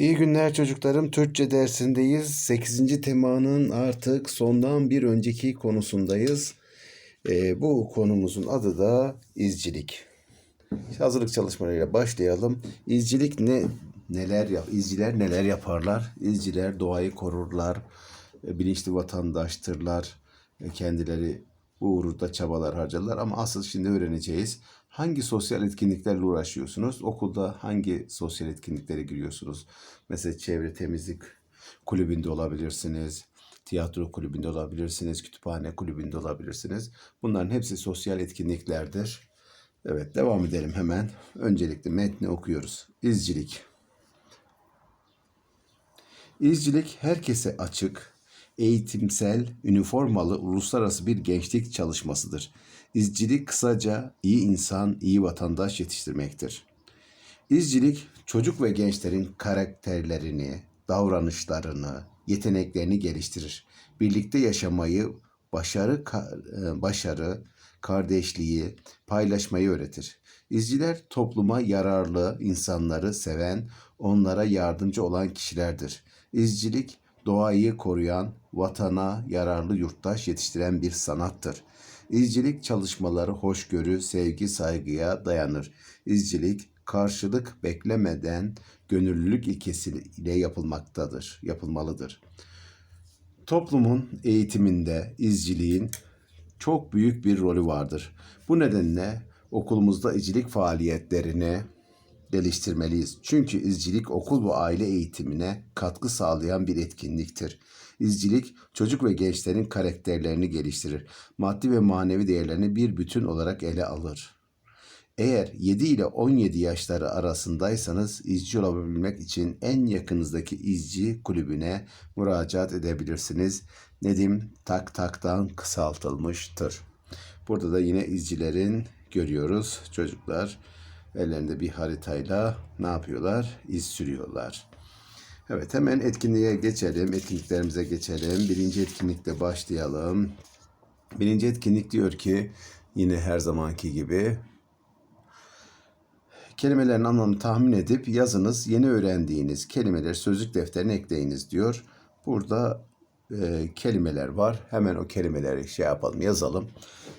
İyi günler çocuklarım. Türkçe dersindeyiz. 8. temanın artık sondan bir önceki konusundayız. Ee, bu konumuzun adı da izcilik. Hazırlık çalışmalarıyla başlayalım. İzcilik ne neler yap izciler neler yaparlar? İzciler doğayı korurlar. e, Bilinçli vatandaştırlar. e, Kendileri bu uğurda çabalar harcarlar ama asıl şimdi öğreneceğiz. Hangi sosyal etkinliklerle uğraşıyorsunuz? Okulda hangi sosyal etkinliklere giriyorsunuz? Mesela çevre temizlik kulübünde olabilirsiniz. Tiyatro kulübünde olabilirsiniz. Kütüphane kulübünde olabilirsiniz. Bunların hepsi sosyal etkinliklerdir. Evet devam edelim hemen. Öncelikle metni okuyoruz. İzcilik. İzcilik herkese açık, eğitimsel, üniformalı uluslararası bir gençlik çalışmasıdır. İzcilik kısaca iyi insan, iyi vatandaş yetiştirmektir. İzcilik çocuk ve gençlerin karakterlerini, davranışlarını, yeteneklerini geliştirir. Birlikte yaşamayı, başarı, e, başarı, kardeşliği, paylaşmayı öğretir. İzciler topluma yararlı insanları seven, onlara yardımcı olan kişilerdir. İzcilik doğayı koruyan, vatana yararlı yurttaş yetiştiren bir sanattır. İzcilik çalışmaları hoşgörü, sevgi, saygıya dayanır. İzcilik karşılık beklemeden gönüllülük ilkesiyle yapılmaktadır, yapılmalıdır. Toplumun eğitiminde izciliğin çok büyük bir rolü vardır. Bu nedenle okulumuzda izcilik faaliyetlerini geliştirmeliyiz. Çünkü izcilik okul ve aile eğitimine katkı sağlayan bir etkinliktir. İzcilik çocuk ve gençlerin karakterlerini geliştirir. Maddi ve manevi değerlerini bir bütün olarak ele alır. Eğer 7 ile 17 yaşları arasındaysanız izci olabilmek için en yakınızdaki izci kulübüne müracaat edebilirsiniz. Nedim tak taktan kısaltılmıştır. Burada da yine izcilerin görüyoruz çocuklar ellerinde bir haritayla ne yapıyorlar? İz sürüyorlar. Evet hemen etkinliğe geçelim. Etkinliklerimize geçelim. Birinci etkinlikle başlayalım. Birinci etkinlik diyor ki yine her zamanki gibi kelimelerin anlamını tahmin edip yazınız. Yeni öğrendiğiniz kelimeleri sözlük defterine ekleyiniz diyor. Burada e, kelimeler var. Hemen o kelimeleri şey yapalım, yazalım.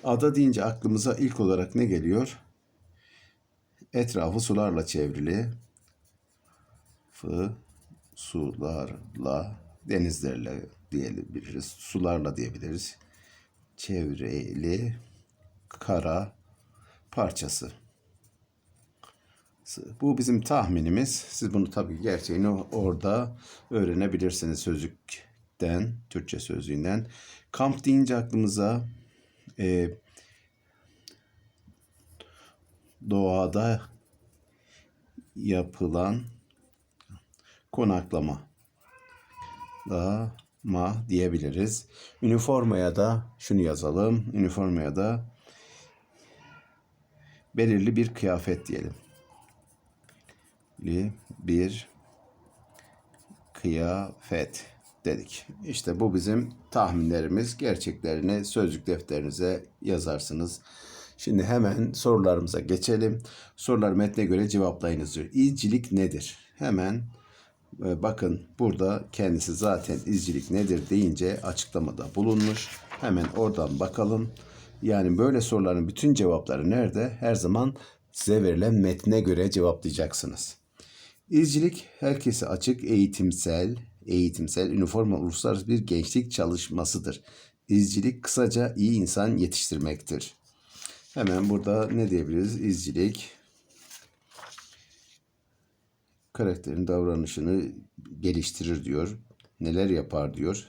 Ada deyince aklımıza ilk olarak ne geliyor? Etrafı sularla çevrili. Fı, sularla, denizlerle diyebiliriz. Sularla diyebiliriz. Çevreli, kara parçası. Bu bizim tahminimiz. Siz bunu tabii gerçeğini orada öğrenebilirsiniz sözlükten, Türkçe sözlüğünden. Kamp deyince aklımıza e, doğada yapılan konaklama da ma diyebiliriz. Üniformaya da şunu yazalım. Üniformaya da belirli bir kıyafet diyelim. Bir kıyafet dedik. İşte bu bizim tahminlerimiz. Gerçeklerini sözlük defterinize yazarsınız. Şimdi hemen sorularımıza geçelim. Sorular metne göre cevaplayınız diyor. İzcilik nedir? Hemen e, bakın burada kendisi zaten izcilik nedir deyince açıklamada bulunmuş. Hemen oradan bakalım. Yani böyle soruların bütün cevapları nerede? Her zaman size verilen metne göre cevaplayacaksınız. İzcilik herkese açık eğitimsel, eğitimsel üniforma uluslararası bir gençlik çalışmasıdır. İzcilik kısaca iyi insan yetiştirmektir. Hemen burada ne diyebiliriz? İzcilik karakterin davranışını geliştirir diyor. Neler yapar diyor.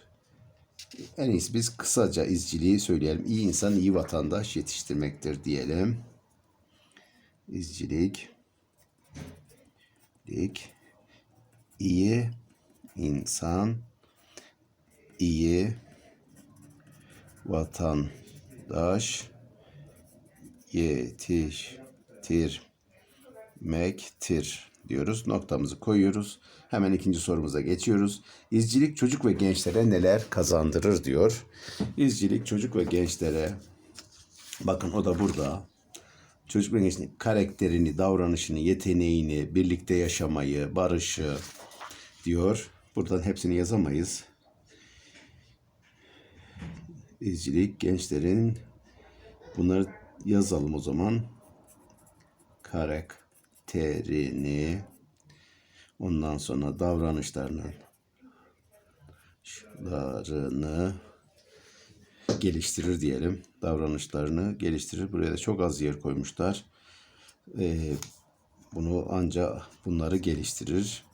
En iyisi biz kısaca izciliği söyleyelim. İyi insan, iyi vatandaş yetiştirmektir diyelim. İzcilik lik iyi insan, iyi vatandaş yetiştirmektir diyoruz. Noktamızı koyuyoruz. Hemen ikinci sorumuza geçiyoruz. İzcilik çocuk ve gençlere neler kazandırır diyor. İzcilik çocuk ve gençlere bakın o da burada. Çocuk ve gençlerin karakterini, davranışını, yeteneğini, birlikte yaşamayı, barışı, diyor. Buradan hepsini yazamayız. İzcilik gençlerin bunları yazalım o zaman. Karakterini ondan sonra davranışlarını davranışlarını geliştirir diyelim. Davranışlarını geliştirir. Buraya da çok az yer koymuşlar. Ee, bunu ancak bunları geliştirir.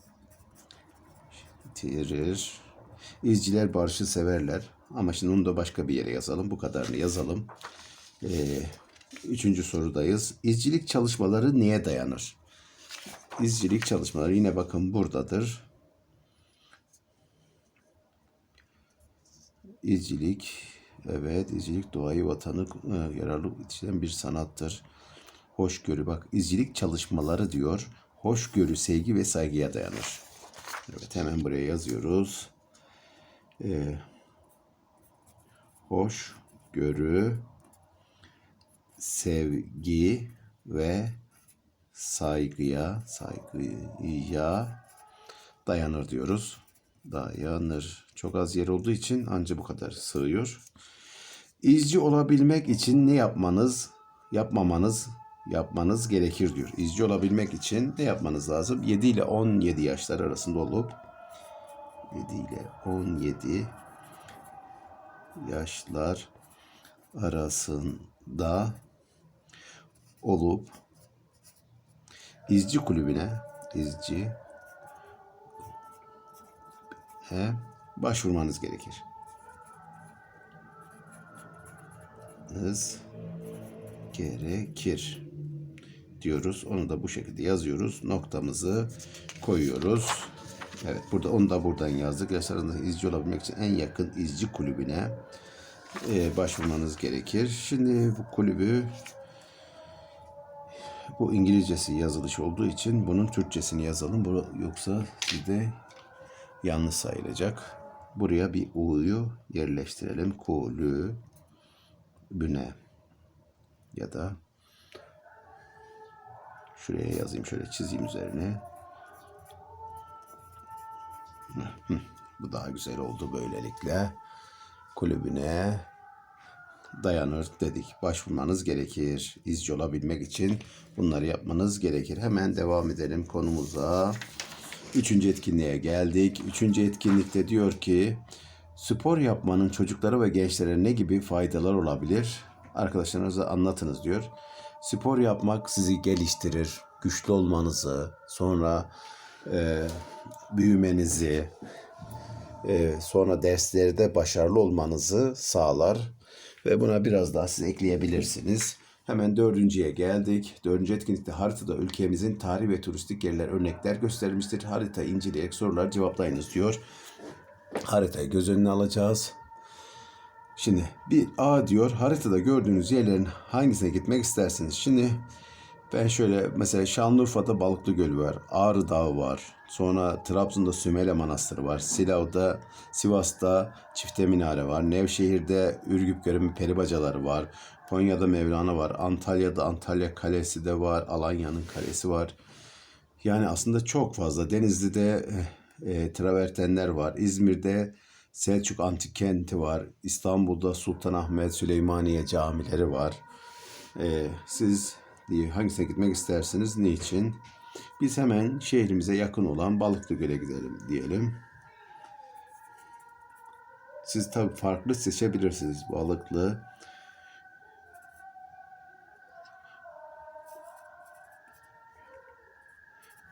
Geliştirir. İzciler barışı severler. Ama şimdi onu da başka bir yere yazalım. Bu kadarını yazalım. Ee, üçüncü sorudayız. İzcilik çalışmaları neye dayanır? İzcilik çalışmaları yine bakın buradadır. İzcilik, evet izcilik doğayı vatanı e, yararlı yetiştiren bir sanattır. Hoşgörü bak izcilik çalışmaları diyor. Hoşgörü, sevgi ve saygıya dayanır. Evet hemen buraya yazıyoruz. Ee, hoşgörü, sevgi ve saygıya, saygıya dayanır diyoruz. Dayanır. Çok az yer olduğu için anca bu kadar sığıyor. İzci olabilmek için ne yapmanız, yapmamanız, yapmanız gerekir diyor. İzci olabilmek için ne yapmanız lazım? 7 ile 17 yaşlar arasında olup 7 ile 17 yaşlar arasında olup izci kulübüne izci e, başvurmanız gerekir. Hız gerekir diyoruz. Onu da bu şekilde yazıyoruz. Noktamızı koyuyoruz. Evet burada onu da buradan yazdık. Yaşlarında izci olabilmek için en yakın izci kulübüne e, başvurmanız gerekir. Şimdi bu kulübü bu İngilizcesi yazılış olduğu için bunun Türkçesini yazalım. Bu, yoksa sizde yanlış sayılacak. Buraya bir U'yu yerleştirelim. Kulü büne ya da şuraya yazayım şöyle çizeyim üzerine. Bu daha güzel oldu böylelikle. Kulübüne dayanır dedik. Başvurmanız gerekir. İzci olabilmek için bunları yapmanız gerekir. Hemen devam edelim konumuza. Üçüncü etkinliğe geldik. Üçüncü etkinlikte diyor ki spor yapmanın çocuklara ve gençlere ne gibi faydalar olabilir? Arkadaşlarınıza anlatınız diyor. Spor yapmak sizi geliştirir, güçlü olmanızı, sonra e, büyümenizi, e, sonra derslerde başarılı olmanızı sağlar ve buna biraz daha siz ekleyebilirsiniz. Hemen dördüncüye geldik. Dördüncü etkinlikte haritada ülkemizin tarih ve turistik yerler örnekler gösterilmiştir. Harita inceleyerek soruları cevaplayınız diyor. Haritayı göz önüne alacağız. Şimdi bir A diyor haritada gördüğünüz yerlerin hangisine gitmek istersiniz? Şimdi ben şöyle mesela Şanlıurfa'da Balıklı Gölü var. Ağrı Dağı var. Sonra Trabzon'da Sümele Manastırı var. Silivri'de, Sivas'ta Çifte Minare var. Nevşehir'de Ürgüp Göremi Peribacaları var. Konya'da Mevlana var. Antalya'da Antalya Kalesi de var. Alanya'nın kalesi var. Yani aslında çok fazla. Denizli'de e, travertenler var. İzmir'de Selçuk Antik Kenti var. İstanbul'da Sultanahmet Süleymaniye camileri var. E, siz diye hangisine gitmek istersiniz? Niçin? Biz hemen şehrimize yakın olan Balıklı Göl'e gidelim diyelim. Siz tabii farklı seçebilirsiniz. Balıklı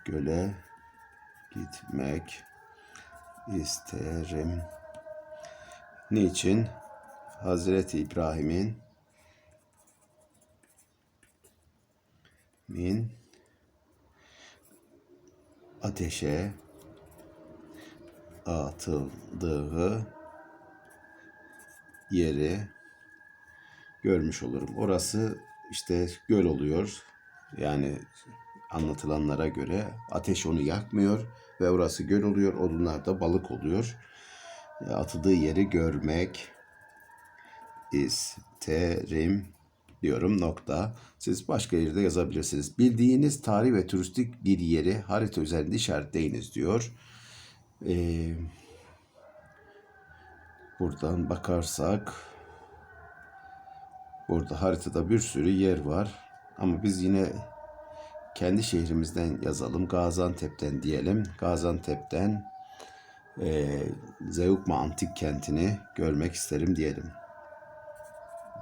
Göle gitmek isterim. Niçin? Hazreti İbrahim'in min ateşe atıldığı yeri görmüş olurum. Orası işte göl oluyor. Yani anlatılanlara göre ateş onu yakmıyor ve orası göl oluyor. Odunlar da balık oluyor. E, Atıldığı yeri görmek isterim diyorum nokta. Siz başka yerde yazabilirsiniz. Bildiğiniz tarih ve turistik bir yeri harita üzerinde işaretleyiniz diyor. Ee, buradan bakarsak burada haritada bir sürü yer var. Ama biz yine kendi şehrimizden yazalım. Gaziantep'ten diyelim. Gaziantep'ten e, Zeugma Antik Kenti'ni görmek isterim diyelim.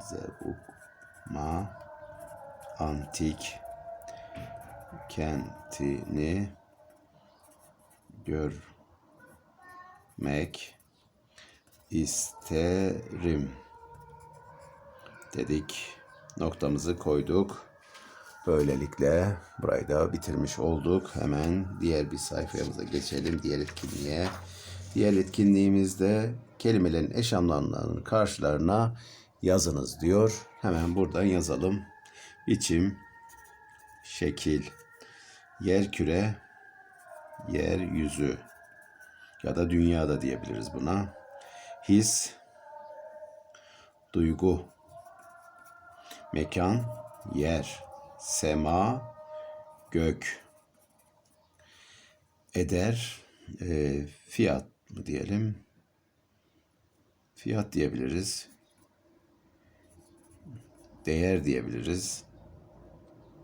Zeugma Antik Kenti'ni görmek isterim dedik. Noktamızı koyduk. Böylelikle burayı da bitirmiş olduk. Hemen diğer bir sayfamıza geçelim. Diğer etkinliğe. Diğer etkinliğimizde kelimelerin eş anlamlarının karşılarına yazınız diyor. Hemen buradan yazalım. Biçim, şekil, yer küre, yeryüzü ya da dünyada diyebiliriz buna. His, duygu, mekan, yer, sema, gök, eder, e, fiyat mı diyelim? Fiyat diyebiliriz. Değer diyebiliriz.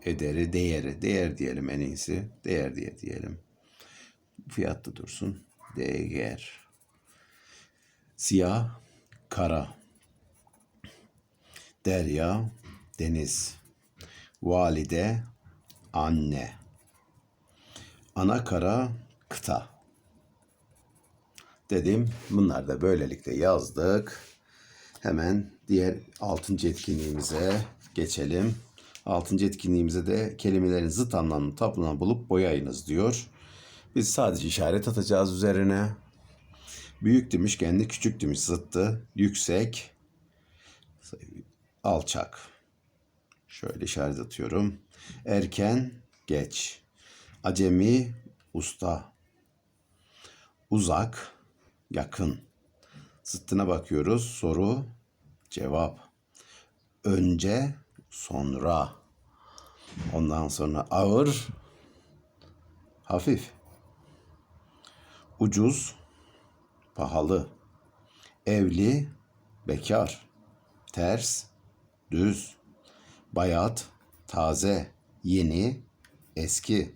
Ederi, değeri, değer diyelim en iyisi. Değer diye diyelim. Fiyatlı dursun. Değer. Siyah, kara. Derya, deniz. Valide, anne. Ana kara, kıta. Dedim. Bunlar da böylelikle yazdık. Hemen diğer altıncı etkinliğimize geçelim. Altıncı etkinliğimize de kelimelerin zıt anlamını tablodan bulup boyayınız diyor. Biz sadece işaret atacağız üzerine. Büyük demiş kendi küçük demiş zıttı. Yüksek, alçak. Şöyle işaret atıyorum. Erken, geç. Acemi, usta. Uzak, yakın. Zıttına bakıyoruz. Soru, cevap. Önce, sonra. Ondan sonra ağır, hafif. Ucuz, pahalı. Evli, bekar. Ters, düz. Bayat, taze. Yeni, eski.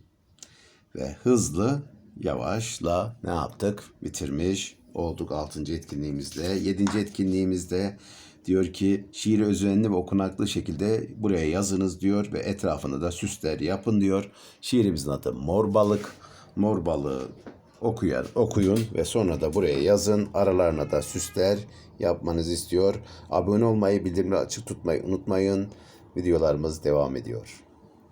Ve hızlı, yavaşla ne yaptık? Bitirmiş olduk 6. etkinliğimizde. 7. etkinliğimizde diyor ki şiiri özenli ve okunaklı şekilde buraya yazınız diyor ve etrafını da süsler yapın diyor. Şiirimizin adı Mor Balık. Mor balığı okuyan, okuyun ve sonra da buraya yazın. Aralarına da süsler yapmanızı istiyor. Abone olmayı, bildirimleri açık tutmayı unutmayın. Videolarımız devam ediyor.